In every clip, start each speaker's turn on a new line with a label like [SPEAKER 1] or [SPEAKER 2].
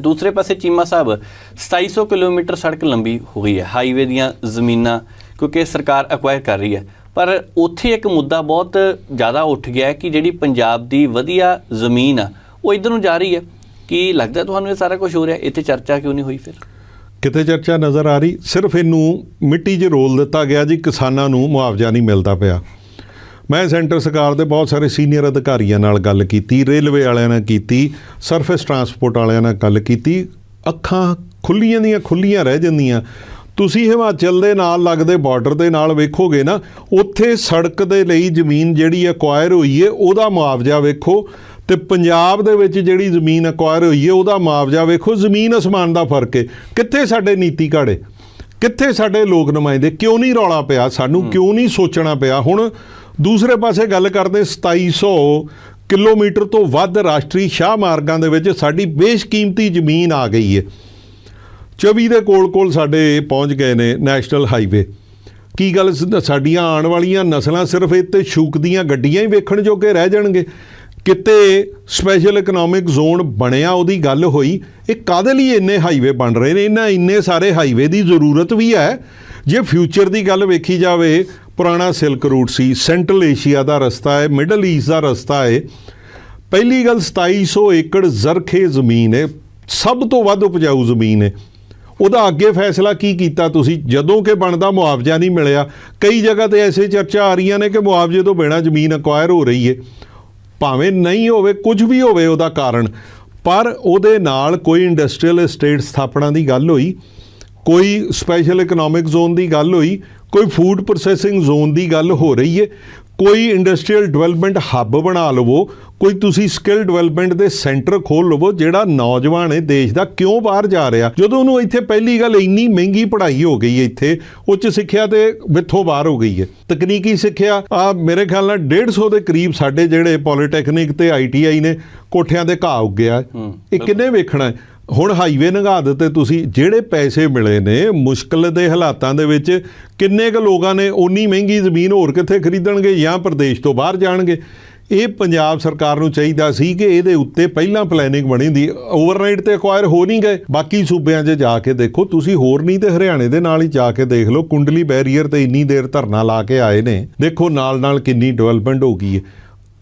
[SPEAKER 1] ਦੂਸਰੇ ਪਾਸੇ ਚੀਮਾ ਸਾਹਿਬ 2700 ਕਿਲੋਮੀਟਰ ਸੜਕ ਲੰਬੀ ਹੋ ਗਈ ਹੈ, ਹਾਈਵੇ ਦੀਆਂ ਜ਼ਮੀਨਾਂ, ਕਿਉਂਕਿ ਸਰਕਾਰ ਅਕਵਾਇਰ ਕਰ ਰਹੀ ਹੈ। ਪਰ ਉੱਥੇ ਇੱਕ ਮੁੱਦਾ ਬਹੁਤ ਜ਼ਿਆਦਾ ਉੱਠ ਗਿਆ ਕਿ ਜਿਹੜੀ ਪੰਜਾਬ ਦੀ ਵਧੀਆ ਜ਼ਮੀਨ ਆ, ਉਹ ਇਧਰ ਨੂੰ ਜਾ ਰਹੀ ਹੈ। ਕੀ ਲੱਗਦਾ ਤੁਹਾਨੂੰ ਇਹ ਸਾਰਾ ਕੁਝ ਹੋ ਰਿਹਾ? ਇੱਥੇ ਚਰਚਾ ਕਿਉਂ ਨਹੀਂ ਹੋਈ ਫਿਰ?
[SPEAKER 2] ਕਿਤੇ ਚਰਚਾ ਨਜ਼ਰ ਆ ਰਹੀ? ਸਿਰਫ ਇਹਨੂੰ ਮਿੱਟੀ 'ਚ ਰੋਲ ਦਿੱਤਾ ਗਿਆ ਜੀ, ਕਿਸਾਨਾਂ ਨੂੰ ਮੁਆਵਜ਼ਾ ਨਹੀਂ ਮਿਲਦਾ ਪਿਆ। ਮੈਂ ਸੈਂਟਰ ਸਰਕਾਰ ਦੇ ਬਹੁਤ ਸਾਰੇ ਸੀਨੀਅਰ ਅਧਿਕਾਰੀਆਂ ਨਾਲ ਗੱਲ ਕੀਤੀ ਰੇਲਵੇ ਵਾਲਿਆਂ ਨਾਲ ਕੀਤੀ ਸਰਫੇਸ ਟਰਾਂਸਪੋਰਟ ਵਾਲਿਆਂ ਨਾਲ ਗੱਲ ਕੀਤੀ ਅੱਖਾਂ ਖੁੱਲੀਆਂ ਦੀਆਂ ਖੁੱਲੀਆਂ ਰਹਿ ਜਾਂਦੀਆਂ। ਤੁਸੀਂ ਹਿਮਾਚਲ ਦੇ ਨਾਲ ਲੱਗਦੇ ਬਾਰਡਰ ਦੇ ਨਾਲ ਵੇਖੋਗੇ ਨਾ ਉੱਥੇ ਸੜਕ ਦੇ ਲਈ ਜ਼ਮੀਨ ਜਿਹੜੀ ਅਕਵਾਇਰ ਹੋਈ ਏ ਉਹਦਾ ਮੁਆਵਜ਼ਾ ਵੇਖੋ ਤੇ ਪੰਜਾਬ ਦੇ ਵਿੱਚ ਜਿਹੜੀ ਜ਼ਮੀਨ ਅਕਵਾਇਰ ਹੋਈ ਏ ਉਹਦਾ ਮੁਆਵਜ਼ਾ ਵੇਖੋ ਜ਼ਮੀਨ ਅਸਮਾਨ ਦਾ ਫ਼ਰਕ ਏ। ਕਿੱਥੇ ਸਾਡੇ ਨੀਤੀ ਘਾੜੇ? ਕਿੱਥੇ ਸਾਡੇ ਲੋਕ ਨੁਮਾਇੰਦੇ? ਕਿਉਂ ਨਹੀਂ ਰੌਲਾ ਪਿਆ ਸਾਨੂੰ? ਕਿਉਂ ਨਹੀਂ ਸੋਚਣਾ ਪਿਆ? ਹੁਣ ਦੂਸਰੇ ਪਾਸੇ ਗੱਲ ਕਰਦੇ 2700 ਕਿਲੋਮੀਟਰ ਤੋਂ ਵੱਧ ਰਾਸ਼ਟਰੀ ਸ਼ਾਹ ਮਾਰਗਾਂ ਦੇ ਵਿੱਚ ਸਾਡੀ ਬੇਸ਼ਕੀਮਤੀ ਜ਼ਮੀਨ ਆ ਗਈ ਹੈ 24 ਦੇ ਕੋਲ-ਕੋਲ ਸਾਡੇ ਪਹੁੰਚ ਗਏ ਨੇ ਨੈਸ਼ਨਲ ਹਾਈਵੇ। ਕੀ ਗੱਲ ਸਾਡੀਆਂ ਆਉਣ ਵਾਲੀਆਂ ਨਸਲਾਂ ਸਿਰਫ ਇੱਥੇ ਸ਼ੂਕਦੀਆਂ ਗੱਡੀਆਂ ਹੀ ਵੇਖਣ ਜੋਗੇ ਰਹਿ ਜਾਣਗੇ? ਕਿਤੇ ਸਪੈਸ਼ਲ ਇਕਨੋਮਿਕ ਜ਼ੋਨ ਬਣਿਆ ਉਹਦੀ ਗੱਲ ਹੋਈ? ਇਹ ਕਾਦੇ ਲਈ ਇੰਨੇ ਹਾਈਵੇ ਬਣ ਰਹੇ ਨੇ? ਇਹਨਾਂ ਇੰਨੇ ਸਾਰੇ ਹਾਈਵੇ ਦੀ ਜ਼ਰੂਰਤ ਵੀ ਹੈ? ਜੇ ਫਿਊਚਰ ਦੀ ਗੱਲ ਵੇਖੀ ਜਾਵੇ ਪੁਰਾਣਾ ਸਿਲਕ ਰੂਟ ਸੀ, ਸੈਂਟਰਲ ਏਸ਼ੀਆ ਦਾ ਰਸਤਾ ਹੈ, ਮਿਡਲ ਈਸਟ ਦਾ ਰਸਤਾ ਹੈ। ਪਹਿਲੀ ਗੱਲ 2700 ਏਕੜ ਜ਼ਰਖੇ ਜ਼ਮੀਨ ਹੈ, ਸਭ ਤੋਂ ਵੱਧ ਉਪਜਾਊ ਜ਼ਮੀਨ ਹੈ। ਉਹਦਾ ਅੱਗੇ ਫੈਸਲਾ ਕੀ ਕੀਤਾ ਤੁਸੀਂ? ਜਦੋਂ ਕਿ ਬਣਦਾ ਮੁਆਵਜ਼ਾ ਨਹੀਂ ਮਿਲਿਆ। ਕਈ ਜਗ੍ਹਾ ਤੇ ਐਸੇ ਚਰਚਾ ਆ ਰਹੀਆਂ ਨੇ ਕਿ ਮੁਆਵਜ਼ੇ ਤੋਂ ਬਿਨਾਂ ਜ਼ਮੀਨ ਅਕਵਾਇਰ ਹੋ ਰਹੀ ਹੈ। ਭਾਵੇਂ ਨਹੀਂ ਹੋਵੇ, ਕੁਝ ਵੀ ਹੋਵੇ ਉਹਦਾ ਕਾਰਨ। ਪਰ ਉਹਦੇ ਨਾਲ ਕੋਈ ਇੰਡਸਟਰੀਅਲ ਸਟੇਟ ਸਥਾਪਨਾ ਦੀ ਗੱਲ ਹੋਈ। ਕੋਈ ਸਪੈਸ਼ਲ ਇਕਨੋਮਿਕ ਜ਼ੋਨ ਦੀ ਗੱਲ ਹੋਈ ਕੋਈ ਫੂਡ ਪ੍ਰੋਸੈਸਿੰਗ ਜ਼ੋਨ ਦੀ ਗੱਲ ਹੋ ਰਹੀ ਹੈ ਕੋਈ ਇੰਡਸਟਰੀਅਲ ਡਿਵੈਲਪਮੈਂਟ ਹੱਬ ਬਣਾ ਲਵੋ ਕੋਈ ਤੁਸੀਂ ਸਕਿੱਲ ਡਿਵੈਲਪਮੈਂਟ ਦੇ ਸੈਂਟਰ ਖੋਲ ਲਵੋ ਜਿਹੜਾ ਨੌਜਵਾਨ ਹੈ ਦੇਸ਼ ਦਾ ਕਿਉਂ ਬਾਹਰ ਜਾ ਰਿਹਾ? ਜਦੋਂ ਉਹਨੂੰ ਇੱਥੇ ਪਹਿਲੀ ਗੱਲ ਇੰਨੀ ਮਹਿੰਗੀ ਪੜ੍ਹਾਈ ਹੋ ਗਈ ਹੈ ਇੱਥੇ ਉੱਚ ਸਿੱਖਿਆ ਤੇ ਵਿੱਥੋਂ ਬਾਹਰ ਹੋ ਗਈ ਹੈ। ਤਕਨੀਕੀ ਸਿੱਖਿਆ ਆ ਮੇਰੇ ਖਿਆਲ ਨਾਲ 150 ਦੇ ਕਰੀਬ ਸਾਡੇ ਜਿਹੜੇ ਪੋਲੀਟੈਕਨਿਕ ਤੇ ਆਈਟੀਆਈ ਨੇ ਕੋਠਿਆਂ ਦੇ ਘਾਹ ਉੱਗਿਆ। ਇਹ ਕਿੰਨੇ ਵੇਖਣਾ ਹੈ? ਹੁਣ ਹਾਈਵੇ ਨਗਾ ਦਿੱਤੇ ਤੁਸੀਂ, ਜਿਹੜੇ ਪੈਸੇ ਮਿਲੇ ਨੇ, ਮੁਸ਼ਕਲ ਦੇ ਹਾਲਾਤਾਂ ਦੇ ਵਿੱਚ ਕਿੰਨੇ ਕੁ ਲੋਕਾਂ ਨੇ ਓਨੀ ਮਹਿੰਗੀ ਜ਼ਮੀਨ ਹੋਰ ਕਿੱਥੇ ਖਰੀਦਣਗੇ ਜਾਂ ਪ੍ਰਦੇਸ਼ ਤੋਂ ਬਾਹਰ ਜਾਣਗੇ? ਇਹ ਪੰਜਾਬ ਸਰਕਾਰ ਨੂੰ ਚਾਹੀਦਾ ਸੀ ਕਿ ਇਹਦੇ ਉੱਤੇ ਪਹਿਲਾਂ ਪਲੈਨਿੰਗ ਬਣੀ ਦੀ ਓਵਰਨਾਈਟ ਤੇ ਅਕਵਾਇਰ ਹੋ ਨਹੀਂ ਗਏ। ਬਾਕੀ ਸੂਬਿਆਂ 'ਚ ਜਾ ਕੇ ਦੇਖੋ, ਤੁਸੀਂ ਹੋਰ ਨਹੀਂ ਤੇ ਹਰਿਆਣੇ ਦੇ ਨਾਲ ਹੀ ਜਾ ਕੇ ਦੇਖ ਲਓ, ਕੁੰਡਲੀ ਬੈਰੀਅਰ ਤੇ ਇੰਨੀ ਦੇਰ ਧਰਨਾ ਲਾ ਕੇ ਆਏ ਨੇ। ਦੇਖੋ ਨਾਲ ਨਾਲ ਕਿੰਨੀ ਡਿਵੈਲਪਮੈਂਟ ਹੋ ਗਈ ਹੈ।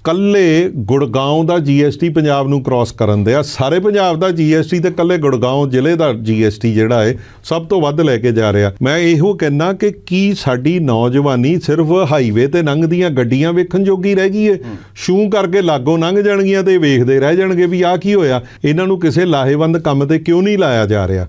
[SPEAKER 2] ਕੱਲੇ ਗੁੜਗਾਉਂ ਦਾ ਜੀਐਸਟੀ ਪੰਜਾਬ ਨੂੰ ਕ੍ਰਾਸ ਕਰਨ ਦਿਆ ਸਾਰੇ ਪੰਜਾਬ ਦਾ ਜੀਐਸਟੀ ਤੇ ਕੱਲੇ ਗੁੜਗਾਉਂ ਜ਼ਿਲ੍ਹੇ ਦਾ ਜੀਐਸਟੀ ਜਿਹੜਾ ਹੈ ਸਭ ਤੋਂ ਵੱਧ ਲੈ ਕੇ ਜਾ ਰਿਹਾ। ਮੈਂ ਇਹੋ ਕਹਿਣਾ ਕਿ ਕੀ ਸਾਡੀ ਨੌਜਵਾਨੀ ਸਿਰਫ ਹਾਈਵੇ ਤੇ ਲੰਘਦੀਆਂ ਗੱਡੀਆਂ ਵੇਖਣ ਜੋਗੀ ਰਹਿ ਗਈ ਹੈ। ਸ਼ੂ ਕਰਕੇ ਲਾਗੋਂ ਲੰਘ ਜਾਣਗੀਆਂ ਤੇ ਵੇਖਦੇ ਰਹਿ ਜਾਣਗੇ ਵੀ ਆਹ ਕੀ ਹੋਇਆ? ਇਹਨਾਂ ਨੂੰ ਕਿਸੇ ਲਾਹੇਵੰਦ ਕੰਮ ਤੇ ਕਿਉਂ ਨਹੀਂ ਲਾਇਆ ਜਾ ਰਿਹਾ?